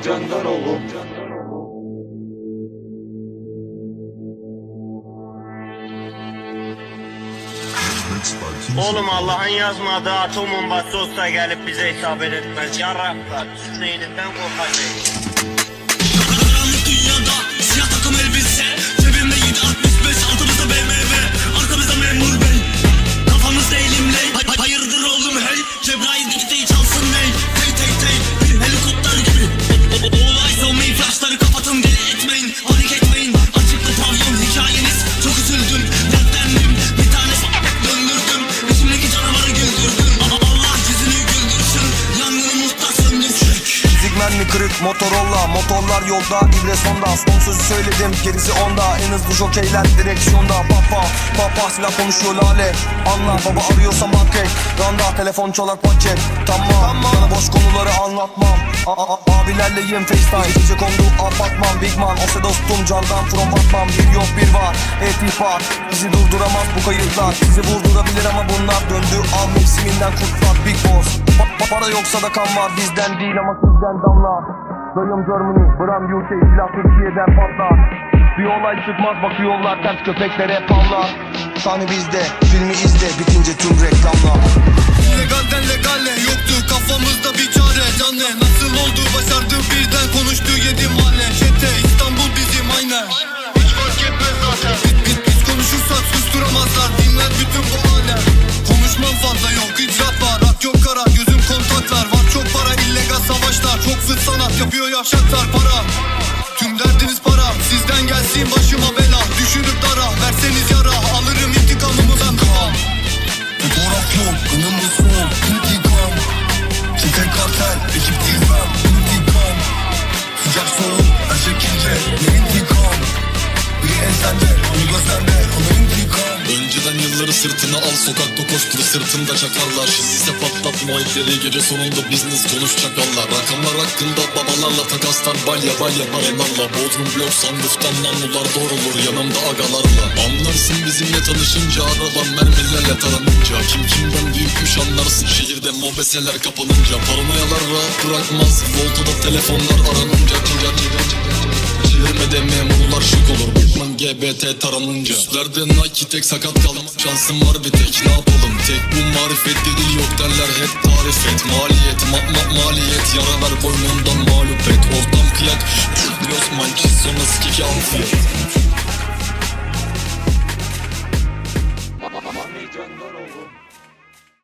candan oğlum Oğlum Allah'ın yazmadığı atom bombası olsa gelip bize isabet etmez. Yarraklar, sizin elinden korkacağız. Zigmenli kırık Motorola Motorlar yolda ibre sonda. Son sözü söyledim gerisi onda. En hızlı jokeyler direksiyonda. Papa papa silah konuşuyor lale. Anla baba arıyorsan bak et Randa telefon çalar paket Tamam, Sana boş konuları anlatmam. A a a- Abilerleyim FaceTime. Gece kondu apartman Big man. Ose dostum candan from Batman Bir yok bir var. Etipat Bizi durduramaz bu kayıtlar. Sizi vurdurabilir ama bunlar döndü. Al mevsiminden kurtlar Big boss. Pa- pa- Para yoksa da kan var. Bizden değil ama sizden damlar. Dayım Germany, Bram UK, silah Türkiye'den patlar. Bir olay çıkmaz bakıyorlar ters köpeklere pavlar Sahne bizde, filmi izle bitince tüm reklamlar. Legalden legale yoktu kafamızda bir çare Canne nasıl oldu başardı birden konuştu yedi mahalle. Çete İstanbul bizim aynen Hiç fark etmez zaten. Biz, biz, biz konuşursak susturamazlar. Dinler bütün bu alem Konuşmam fazla yok icraat var. Rak yok kara gözüm kontaklar. Var çok para illegal savaşlar. Çok fıt sanat yapıyor yavşaklar para. Tüm derdiniz para. Sizden gelsin başıma bela sırtına al sokakta koştur sırtında çakarlar Şimdi ise patlat muayitleri gece sonunda business konuş çakallar Rakamlar hakkında babalarla takaslar balya balya paralarla Bodrum blok sanduftan namlular doğrulur yanımda agalarla Anlarsın bizimle tanışınca araban mermilerle taranınca Kim kimden büyükmüş anlarsın şehirde mobeseler kapanınca Paranoyalar rahat bırakmaz voltada telefonlar aranınca Çiğer çiğer çiğer Çevirmede memurlar şık GBT taranınca Üstlerde Nike tek sakat kaldım Şansım var bir tek. Ne yapalım? Tek bu marifet değil yok derler. Hep tarif et Maliyet ma ma maliyet. Yara ver boynundan mağlup et. Ortam kıyak. Los mançiz sonra sikik al fiyat